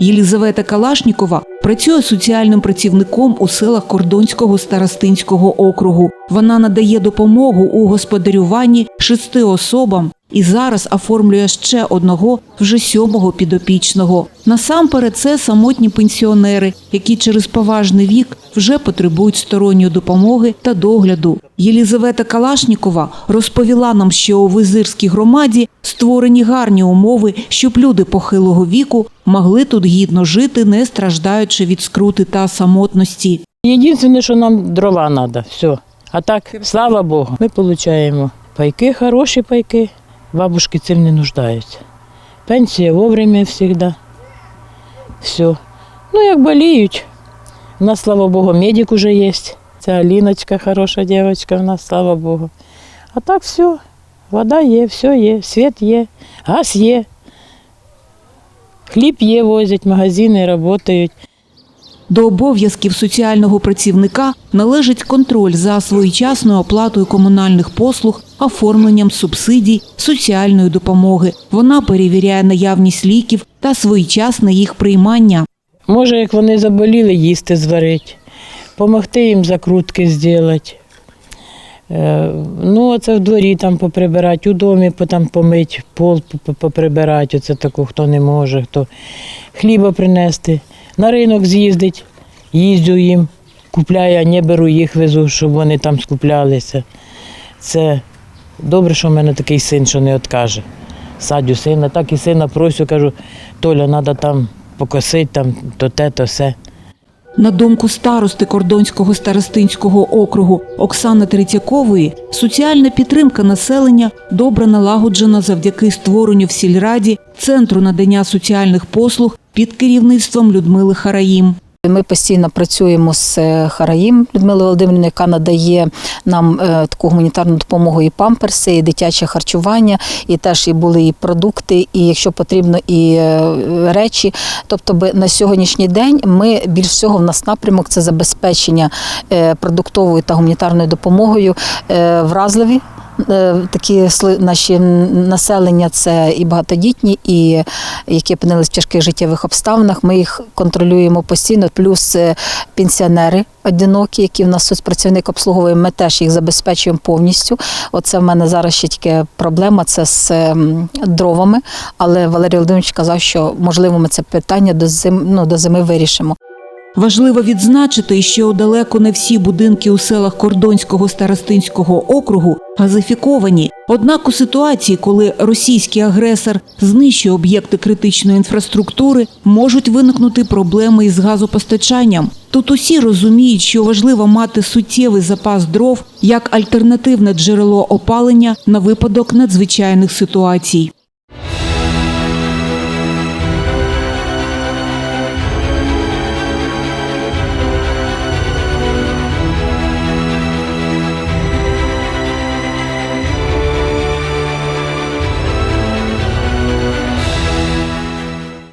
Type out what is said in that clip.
Єлізавета Калашнікова працює соціальним працівником у селах Кордонського старостинського округу. Вона надає допомогу у господарюванні шести особам і зараз оформлює ще одного вже сьомого підопічного. Насамперед, це самотні пенсіонери, які через поважний вік вже потребують сторонньої допомоги та догляду. Єлізавета Калашнікова розповіла нам, що у визирській громаді створені гарні умови, щоб люди похилого віку могли тут гідно жити, не страждаючи від скрути та самотності. Єдине, що нам дрова треба, все. А так, слава Богу, ми отримуємо пайки, хороші пайки. Бабушки цим не нуждаються. Пенсія вовремя завжди. Все. Ну, як боліють. У нас, слава Богу, медик уже є. Це Аліночка, хороша дівчинка, у нас, слава Богу. А так все. Вода є, все є, світ є, газ є. Хліб є, возять, магазини працюють. До обов'язків соціального працівника належить контроль за своєчасною оплатою комунальних послуг, оформленням субсидій, соціальної допомоги. Вона перевіряє наявність ліків та своєчасне їх приймання. Може, як вони заболіли, їсти зварити, допомогти їм закрутки зробити. Е, Ну, оце в дворі там поприбирати, у домі там помити, пол поприбирати, оце таку, хто не може, хто хліба принести, на ринок з'їздить, їздю їм, купляю, а не беру їх, везу, щоб вони там скуплялися. Це добре, що в мене такий син, що не відкаже. Садю сина, так і сина просю, кажу, Толя, треба там покосити, там то те, то все. На думку старости Кордонського старостинського округу Оксани Третьякової, соціальна підтримка населення добре налагоджена завдяки створенню в сільраді центру надання соціальних послуг під керівництвом Людмили Хараїм. Ми постійно працюємо з е, Хараїм Людмилою Володимирівною, яка надає нам е, таку гуманітарну допомогу і памперси, і дитяче харчування, і теж і були і продукти, і якщо потрібно, і е, речі. Тобто, на сьогоднішній день ми більш всього в нас напрямок це забезпечення продуктовою та гуманітарною допомогою вразливі. Е, Такі наші населення це і багатодітні, і які опинились в тяжких життєвих обставинах. Ми їх контролюємо постійно. Плюс е, пенсіонери одинокі, які в нас соцпрацівник обслуговує, ми теж їх забезпечуємо повністю. Оце в мене зараз ще тільки проблема це з ем, дровами. Але Валерій Володимирович казав, що можливо ми це питання до зим, ну, до зими вирішимо. Важливо відзначити, що далеко не всі будинки у селах Кордонського старостинського округу газифіковані. Однак у ситуації, коли російський агресор знищує об'єкти критичної інфраструктури, можуть виникнути проблеми із газопостачанням. Тут усі розуміють, що важливо мати суттєвий запас дров як альтернативне джерело опалення на випадок надзвичайних ситуацій.